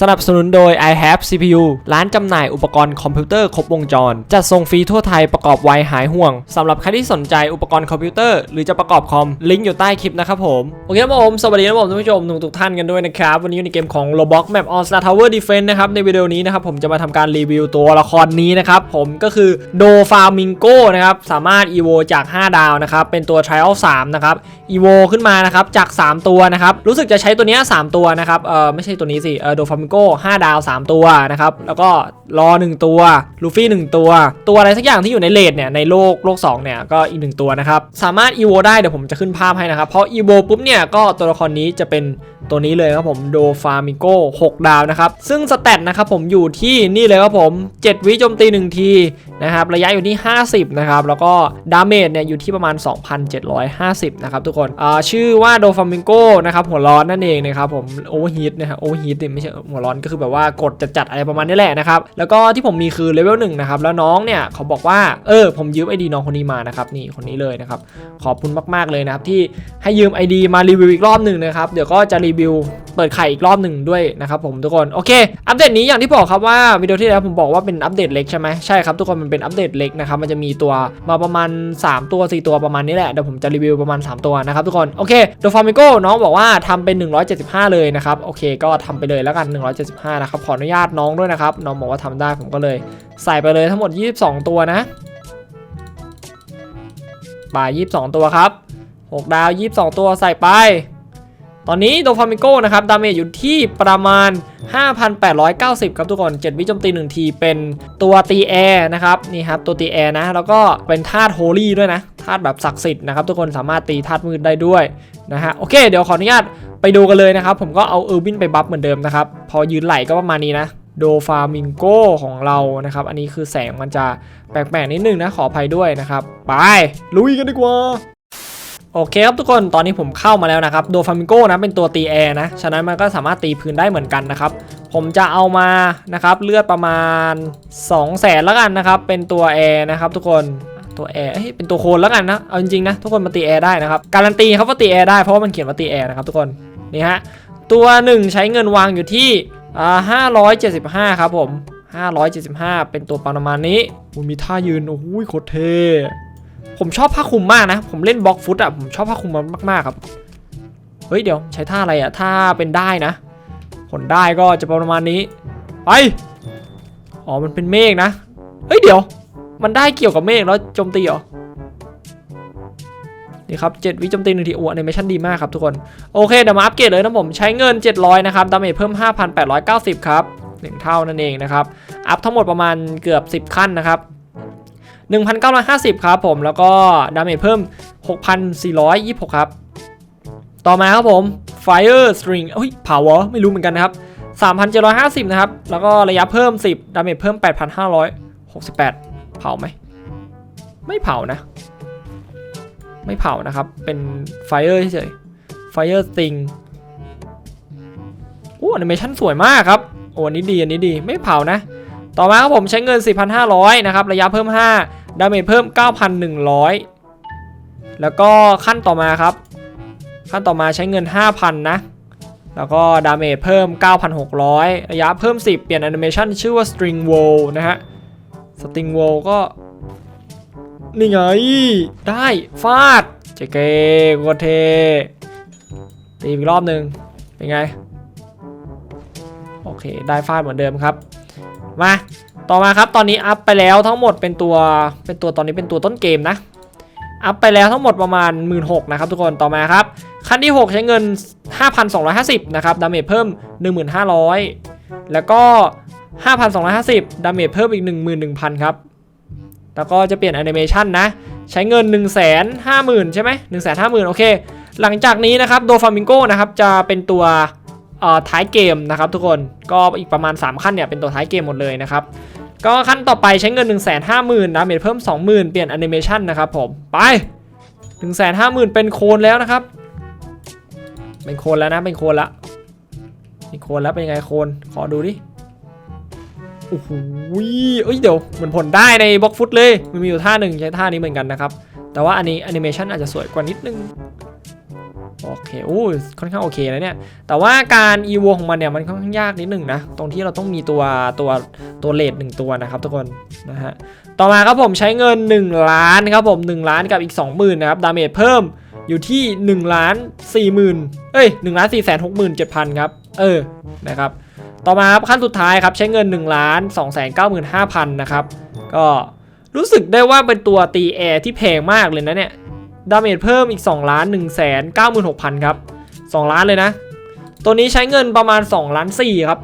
สนับสนุนโดย i have CPU ร้านจำหน่ายอุปกรณ์คอมพิวเตอร์ครบวงจร จัดส่งฟรีทั่วไทยประกอบไวหายห่วงสำหรับใครที่สนใจอุปกรณ์คอมพิวเตอร์หรือจะประกอบคอม ลิงก์อยู่ใต้คลิปนะครับผม โอเคครับผม สวัสดีครับผมท่านผู้ชมทุกท่านกันด้วยนะครับ วันนี้อยู่ในเกมของ Roblox Map on Star Tower Defense นะครับ ในวิดีโอนี้นะครับผมจะมาทำการรีวิวตัวละครนี้นะครับผมก็คือโดฟามิงโกนะครับสามารถ EVO จาก 5 ดาวนะครับเป็นตัว Trial 3นะครับ EVO ขึ้นมานะครับจาก 3 ตัวนะครับรู้สึกจะใช้ตัวนี้3ตัวนะครับเออไม่ใช่ตัวนี้สิเออโดฟามงโก้5ดาว 3 ตัวนะครับ แล้วก็รอ 1 ตัวลูฟี่ 1 ตัว ตัวอะไรสักอย่างที่อยู่ในเลดเนี่ยในโลกโลก2เนี่ยก็อีก 1 ตัวนะครับ สามารถ EVO ได้เดี๋ยวผมจะขึ้นภาพให้นะครับ เพราะ EVO ปุ๊บเนี่ยก็ตัวละครนี้จะเป็นตัวนี้เลยครับผมโดฟามิโก6ดาวนะครับ ซึ่งสเตตนะครับผมอยู่ที่นี่เลยครับผม 7 วิโจมตี 1 ทีนะครับระยะอยู่ที่ 50 นะครับ แล้วก็ดาเมจเนี่ยอยู่ที่ประมาณ 2,750 นะครับทุกคนชื่อว่าโดฟามิโกนะครับหัวร้อนนั่นเองนะครับผมโอเวอร์ฮีทนะครับโอเวอร์ฮีทไม่ใช่หัวร้อนก็คือแบบว่ากดจัดๆอะไรประมาณนี้แหละนะครับ แล้วก็ที่ผมมีคือเลเวลหนึ่งนะครับ แล้วน้องเนี่ยเขาบอกว่า เออ ผมยืมไอดีน้องคนนี้มานะครับ นี่คนนี้เลยนะครับ ขอบคุณมากๆเลยนะครับที่ให้ยืม ID มารีวิวอีกรอบหนึ่งนะครับ เดี๋ยวก็จะรีวิวเปิดไข่อีกรอบหนึ่งด้วยนะครับผมทุกคน โอเค อัปเดตนี้อย่างที่บอกครับว่าวิดีโอที่แล้วผมบอกว่าเป็นอัปเดตเล็กใช่ไหมใช่ครับทุกคนมันเป็นอัปเดตเล็กนะครับ มันจะมีตัวมาประมาณ 3 ตัว 4 ตัวประมาณนี้แหละ เดี๋ยวผมจะรีวิวประมาณ 3 ตัวนะครับทุกคน โอเคโดฟามิโกน้องบอกว่าทำเป็น 175 เลยนะครับ โอเค ก็ทำไปเลยแล้วกัน175 นะครับ ขออนุญาตน้องด้วยนะครับ น้องบอกว่าทำได้ผมก็เลย ใส่ไปเลยทั้งหมด 22 ตัวนะบาย22 ตัวครับ 6 ดาว 22 ตัวใส่ไป ตอนนี้โดฟามิโกนะครับ ดาเมจอยู่ที่ประมาณ 5,890 ครับทุกคน 7 วิโจมตี 1 ทีเป็นตัวตีแอร์นะครับ นี่ครับ ตัวตีแอร์นะ แล้วก็เป็นธาตุโฮลี่ด้วยนะธาตุแบบศักดิ์สิทธิ์นะครับ ทุกคนสามารถตีธาตุมืดได้ด้วยนะฮะ โอเค เดี๋ยวขออนุญาต ไปดูกันเลยนะครับ ผมก็เอาเออร์บินไปบัฟเหมือนเดิมนะครับ พอยืนไหลก็ประมาณนี้นะโดฟามิงโกของเรานะครับ อันนี้คือแสงมันจะแปลกๆนิดนึงนะขออภัยด้วยนะครับ ไป ลุยกันดีกว่าโอเคครับทุกคนตอนนี้ผมเข้ามาแล้วนะครับโดฟามิงโกนะเป็นตัวตีแอร์นะ ฉะนั้นมันก็สามารถตีพื้นได้เหมือนกันนะครับ ผมจะเอามานะครับเลือดประมาณ 2 0 0แสนแล้วกันนะครับ เป็นตัวแอร์นะครับทุกคนตัวแอร์เอ้ยเป็นตัวโคนแล้วกันนะ เอาจริงๆนะทุกคนมาตีแอร์ได้นะครับ การันตีครับว่าตีแอร์ได้เพราะว่ามันเขียนว่าตีแอร์นะครับทุกคน นี่ฮะ ตัวหนึ่งใช้เงินวางอยู่ที่อ่า575ครับผม575เป็นตัวประมาณนี้อุ๊ยมีท่ายืน โอ้โหโคตรเท่ผมชอบผ้าคลุมมากนะ ผมเล่นบล็อกฟุตอะ ผมชอบผ้าคลุมมันมาก ๆ ครับ เฮ้ย เดี๋ยวใช้ท่าอะไรอะ ท่าเป็นได้นะ ผลได้ก็จะประมาณนี้ ไป อ๋อ มันเป็นเมฆนะ เฮ้ย เดี๋ยว มันได้เกี่ยวกับเมฆแล้วโจมตีเหรอ นี่ครับ7วิโจมตีหนึ่งทีโอ้แอนิเมชั่นดีมากครับทุกคน โอเคเดี๋ยวมาอัปเกรดเลยนะผมใช้เงิน 700 นะครับดาเมจเพิ่ม 5,890 ครับ 1 เท่านั่นเองนะครับ อัพทั้งหมดประมาณเกือบ 10 ขั้นนะครับ 1,950 ครับผมแล้วก็ดาเมจเพิ่ม 6,426 ครับ ต่อมาครับผม Fire String เฮ้ย Power ไม่รู้เหมือนกันนะครับ 3,750 นะครับ แล้วก็ระยะเพิ่ม 10 ดาเมจเพิ่ม 8,568 เผาไหม ไม่เผานะ ไม่เผานะครับ เป็น Fire เฉยๆ Fire Sting โอ้แอนิเมชั่นสวยมากครับ โอ้อันนี้ดี อันนี้ดี ไม่เผานะ ต่อมาครับผมใช้เงิน 4,500 นะครับ ระยะเพิ่ม 5 ดาเมจเพิ่ม 9,100 แล้วก็ขั้นต่อมาครับ ขั้นต่อมาใช้เงิน 5,000 นะ แล้วก็ดาเมจเพิ่ม 9,600 ระยะเพิ่ม 10 เปลี่ยนแอนิเมชันชื่อว่า String Wall นะฮะ String Wall ก็ นี่ไง ได้ฟาดเจเกโคตเทตีอีกรอบหนึ่งเป็นไง โอเค ได้ฟาดเหมือนเดิมครับ มา ต่อมาครับ ตอนนี้อัพไปแล้วทั้งหมดเป็นตัว เป็นตัวตอนนี้เป็นตัวต้นเกมนะ อัพไปแล้วทั้งหมดประมาณ 1 6ื่นนะครับทุกคน ต่อมาครับ ขั้นที่ 6 ใช้เงิน 5,250 นะครับ ดาเมจเพิ่ม 1,500 แล้วก็ 5,250 ดาเมจเพิ่มอีก 11,000 ครับ แล้วก็จะเปลี่ยนแอนิเมชันนะ ใช้เงิน 1 5 0 0 0 0 ใช่ไหม1 5 0 0 0 0 โอเค หลังจากนี้นะครับโดฟามิงโกนะครับจะเป็นตัวท้ายเกมนะครับทุกคนก็อีกประมาณ 3 ขั้นเนี่ยเป็นตัวท้ายเกมหมดเลยนะครับก็ขั้นต่อไปใช้เงิน 1 5 0 0 0 0ดาเมจเพิ่ม 20,000 เปลี่ยนแอนิเมชันนะครับผมไป 1 5 0 0 0 0 เป็นโคนแล้วนะครับ เป็นโคนแล้วนะเป็นโคนละเป็นโคนแล้วเป็นยังไงโคนขอดูดิ โอ้โหเอ้ยเดี๋ยวเหมือนผลได้ในบล็อกฟุตเลย มันมีอยู่ท่าหนึ่งใช้ท่านี้เหมือนกันนะครับ แต่ว่าอันนี้แอนิเมชันอาจจะสวยกว่านิดนึงโอเคโอ้ยค่อนข้างโอเคแล้วเนี่ย แต่ว่าการอีวของมันเนี่ยมันค่อนข้างยากนิดหนึ่งนะ ตรงที่เราต้องมีตัวตัวตัวเลทหนึ่งตัวนะครับทุกคนนะฮะ ต่อมาครับผมใช้เงิน 1 ล้านครับผม 1 ล้านกับอีก 20,000นะครับ ดาเมจเพิ่ม อยู่ที่1ล้าน40,000เอ้ย1ล้าน4 6 7 0 0 0ครับ เออ นะครับ ต่อมาครับขั้นสุดท้ายครับใช้เงิน1ล้าน2 9 5 0 0 0นะครับ ก็รู้สึกได้ว่าเป็นตัวตีแอร์ที่แพงมากเลยนะเนี่ย ดาเมจเพิ่มอีก2ล้าน1 9 6 0 0 0ครับ2 ล้านเลยนะ ตัวนี้ใช้เงินประมาณ2ล้าน4ครับ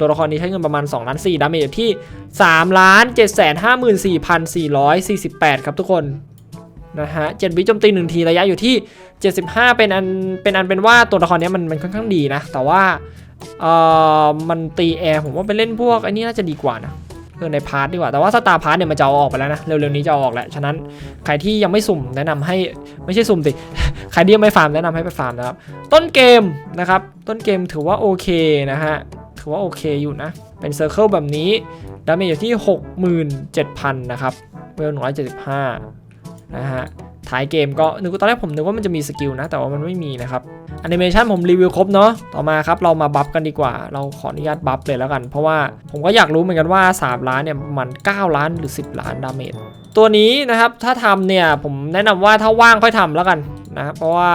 ตัวละครนี้ใช้เงินประมาณ2ล้าน4ดาเมจที่3ล้าน7 5 4 4 4 8ครับทุกคน นะฮะเจ็ดวิโจมตีหนึ่งทีระยะอยู่ที่ 75 เป็นอันเป็นอันเป็นว่าตัวละครนี้มันมันค่อนข้างดีนะ แต่ว่าเอ่อมันตีแอร์ผมว่าไปเล่นพวกไอ้นี่น่าจะดีกว่านะเออในพาร์ทดีกว่าแต่ว่าสตาร์พาร์ทเนี่ยมันจะเอาออกไปแล้วนะเร็วๆนี้จะออกแล้วฉะนั้นใครที่ยังไม่สุ่มแนะนำให้ไม่ใช่สุ่มสิใครที่ยังไม่ฟาร์มแนะนำให้ไปฟาร์มนะครับต้นเกมนะครับต้นเกมถือว่าโอเคนะฮะถือว่าโอเคอยู่นะ เป็นเซอร์เคิลแบบนี้ดาเมจอยู่ที่ 67,000 นะครับเวล175 นะฮะท้ายเกมก็นึกตอนแรกผมนึกว่ามันจะมีสกิลนะ แต่ว่ามันไม่มีนะครับแอนิเมชันผมรีวิวครบเนาะต่อมาครับเรามาบัฟกันดีกว่า เราขออนุญาตบัฟเลยแล้วกัน เพราะว่าผมก็อยากรู้เหมือนกันว่า 3 ล้านเนี่ยมัน 9 ล้านหรือ 10 ล้านดาเมจตัวนี้นะครับถ้าทำเนี่ยผมแนะนำว่าถ้าว่างค่อยทำแล้วกันนะครับเพราะว่า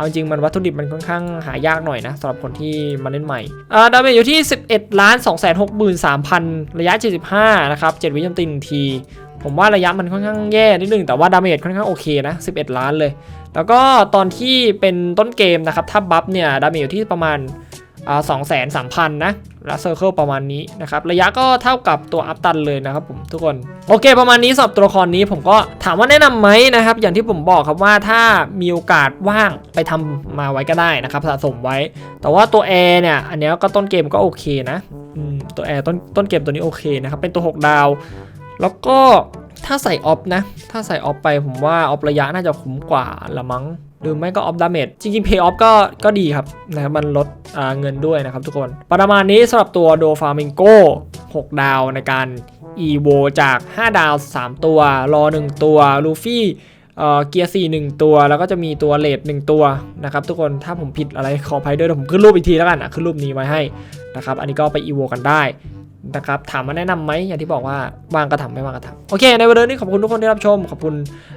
เอาจริงมันวัตถุดิบมันค่อนข้างหายากหน่อยนะสำหรับคนที่มาเล่นใหม่อ่าดาเมจอยู่ที่ 11ล้าน2 6 3 0 0 0 ระยะ 75 นะครับ 7 วิโจมตีหนึ่งที ผมว่าระยะมันค่อนข้างแย่นิดนึง แต่ว่าดาเมจค่อนข้างโอเคนะ 11 ล้านเลย แล้วก็ตอนที่เป็นต้นเกมนะครับ ถ้าบัฟเนี่ย ดาเมจอยู่ที่ประมาณ สองแสนสามพันนะและเซอร์เคิลประมาณนี้นะครับ ระยะก็เท่ากับตัวอัพตันเลยนะครับผมทุกคน โอเค ประมาณนี้สำหรับตัวละครนี้ผมก็ถามว่าแนะนำไหมนะครับ อย่างที่ผมบอกครับว่าถ้ามีโอกาสว่างไปทำมาไว้ก็ได้นะครับ สะสมไว้ แต่ว่าตัวแอร์เนี่ย อันเนี้ยก็ต้นเกมก็โอเคนะอืมตัวแอร์ต้นต้นเกมตัวนี้โอเคนะครับ เป็นตัว 6 ดาว แล้วก็ถ้าใส่ออฟนะ ถ้าใส่ออฟไปผมว่าออฟระยะน่าจะคุ้มกว่าละมั้ง หรือไม่ก็ออฟดาเมจจริงๆ Pay Off ก็ก็ดีครับนะครับมันลดเงินด้วยนะครับทุกคน ประมาณนี้สำหรับตัวโดฟามิงโก6 ดาวในการ EVO จาก 5 ดาว 3 ตัว รอ 1 ตัวลูฟี่เอ่อเกียร์4 1ตัว แล้วก็จะมีตัวเลด1ตัวนะครับทุกคนถ้าผมผิดอะไรขออภัยด้วยผมขึ้นรูปอีกทีแล้วกันอะขึ้นรูปนี้ไว้ให้นะครับอันนี้ก็ไป EVO กันได้ นะครับถามมาแนะนำไหมอย่างที่บอกว่าว่างก็ทำไม่ว่างก็ทำโอเค ในวันนี้ขอบคุณทุกคนที่รับชม ขอบคุณ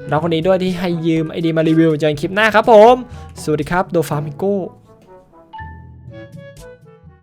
น้องคนนี้ด้วยที่ให้ยืมไอดีมารีวิวเจอกันคลิปหน้าครับผม สวัสดีครับโดฟามิโก